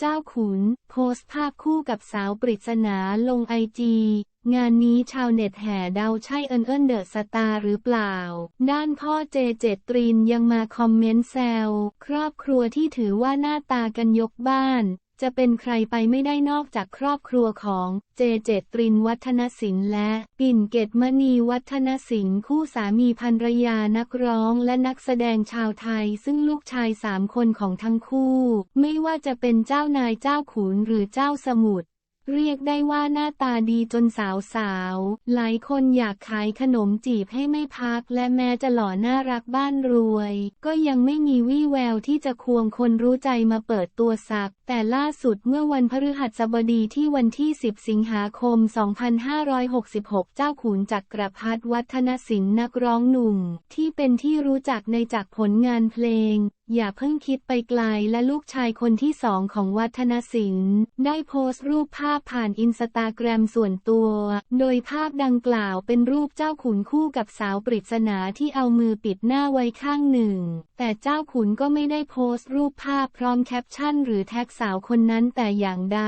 เจ้าขุน โพสต์ภาพคู่กับสาวปริศนาลงไอจี งานนี้ชาวเน็ตแห่เดาใช่เอินเอินเดอะสตาร์หรือเปล่า ด้านพ่อเจเจตรินยังมาคอมเมนต์แซวครอบครัวที่ถือว่าหน้าตากันยกบ้าน จะเป็นใครไปไม่ได้นอกจากครอบครัวของเจเจตรินวัฒนศิลป์และ ปิ่นเกตมณีวัฒนศิลป์คู่สามีภรรยานักร้องและนักแสดงชาวไทย ซึ่งลูกชายสามคนของทั้งคู่ ไม่ว่าจะเป็นเจ้านายเจ้าขุนหรือเจ้าสมุทร เรียกได้ว่าหน้าตาดีจนสาวสาวๆหลายคนอยากขายขนมจีบให้ไม่พัก และแม้จะหล่อน่ารักบ้านรวย ก็ยังไม่มีวี่แววที่จะควงคนรู้ใจมาเปิดตัวสัก แต่ล่าสุดเมื่อวันพฤหัสบดีที่วันที่ 10 สิงหาคม 2566 เจ้าขุนจักรพัฒวัฒนศิลป์นักร้องหนุ่ม ที่เป็นที่รู้จักในจากผลงานเพลง อย่าเพิ่งคิดไปไกลและลูกชายคนที่สองของวัฒนศิลป์ได้โพสต์รูปภาพผ่านอินสตาแกรมส่วนตัว โดยภาพดังกล่าวเป็นรูปเจ้าขุนคู่กับสาวปริศนาที่เอามือปิดหน้าไว้ข้างหนึ่ง แต่เจ้าขุนก็ไม่ได้โพสต์รูปภาพพร้อมแคปชั่น หรือแท็กสาวคนนั้นแต่อย่างใด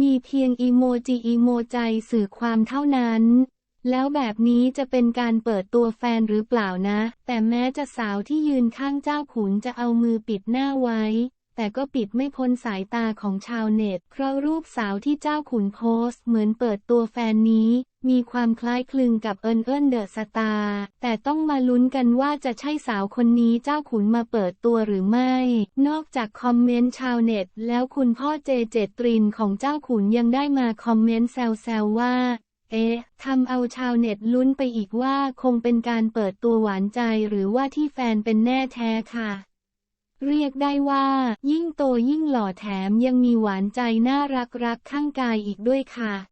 มีเพียงอีโมจิอีโมใจสื่อความเท่านั้น แล้วแบบนี้จะเป็นการเปิดตัวแฟนหรือเปล่านะ แต่แม้จะสาวที่ยืนข้างเจ้าขุนจะเอามือปิดหน้าไว้ แต่ก็ปิดไม่พ้นสายตาของชาวเน็ต เพราะรูปสาวที่เจ้าขุนโพสเหมือนเปิดตัวแฟนนี้ มีความคล้ายคลึงกับเอินเอินเดอะสตาร์แต่ต้องมาลุ้นกันว่าจะใช่สาวคนนี้เจ้าขุนมาเปิดตัวหรือไม่ นอกจากคอมเมนต์ชาวเน็ต แล้วคุณพ่อเจเจตรินของเจ้าขุนยังได้มาคอมเมนต์แซวๆว่า เอ๊ะทำเอาชาวเน็ตลุ้นไปอีกว่าคงเป็นการเปิดตัวหวานใจหรือว่าที่แฟนเป็นแน่แท้ค่ะ เรียกได้ว่า ยิ่งโตยิ่งหล่อแถมยังมีหวานใจน่ารักรักข้างกายอีกด้วยค่ะ